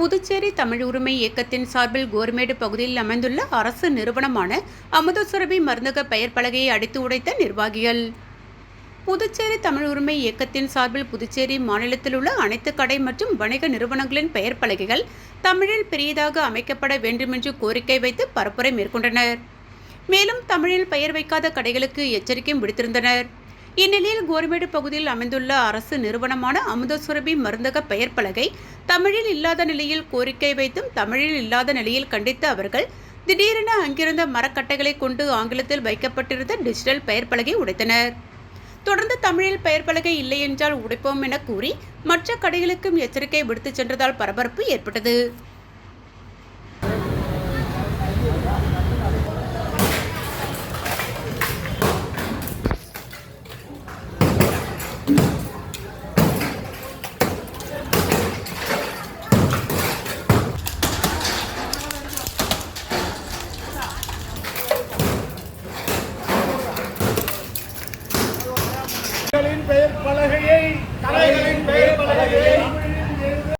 புதுச்சேரி தமிழ் உரிமை இயக்கத்தின் சார்பில் கோர்மேடு பகுதியில் அமைந்துள்ள அரசு நிறுவனமான அமுதசுரபி மருந்தக பெயர் பலகையை அடித்து உடைத்த நிர்வாகிகள். புதுச்சேரி தமிழ் உரிமை இயக்கத்தின் சார்பில் புதுச்சேரி மாநிலத்தில் உள்ள அனைத்து கடை மற்றும் வணிக நிறுவனங்களின் பெயர் பலகைகள் தமிழில் பெரியதாக அமைக்கப்பட வேண்டுமென்று கோரிக்கை வைத்து பரப்புரை மேற்கொண்டனர். மேலும் தமிழில் பெயர் வைக்காத கடைகளுக்கு எச்சரிக்கையும் விடுத்திருந்தனர். இந்நிலையில் கோரிமேடு பகுதியில் அமைந்துள்ள அரசு நிறுவனமான அமுதசுரபி மருந்தக பெயர் பலகை தமிழில் இல்லாத நிலையில் கோரிக்கை வைத்தும் தமிழில் இல்லாத நிலையில் கண்டித்து அவர்கள் திடீரென அங்கிருந்த மரக்கட்டைகளை கொண்டு ஆங்கிலத்தில் வைக்கப்பட்டிருந்த டிஜிட்டல் பெயர் பலகை உடைத்தனர். தொடர்ந்து தமிழில் பெயர் பலகை இல்லை என்றால் உடைப்போம் என கூறி மற்ற கடைகளுக்கும் எச்சரிக்கை விடுத்துச் சென்றதால் பரபரப்பு ஏற்பட்டது.